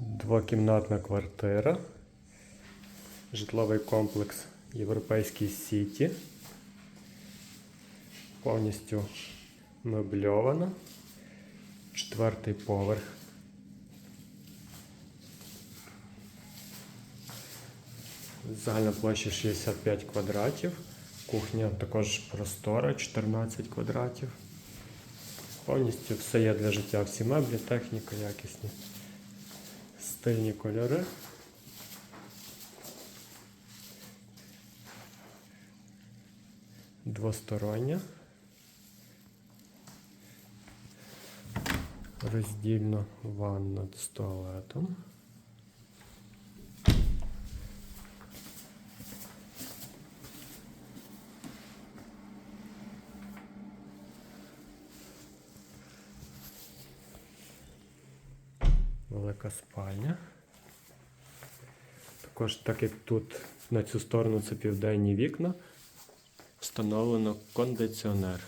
Двокімнатна квартира. Житловий комплекс Європейський Сіті. Повністю мебльована. Четвертий поверх. Загальна площа 65 квадратів. Кухня також простора, 14 квадратів. Повністю все є для життя. Всі меблі, техніка якісні. Стильні кольори. Двостороння. Роздільно ванна з туалетом. Велика спальня. Також, так як тут на цю сторону це південні вікна, встановлено кондиціонер.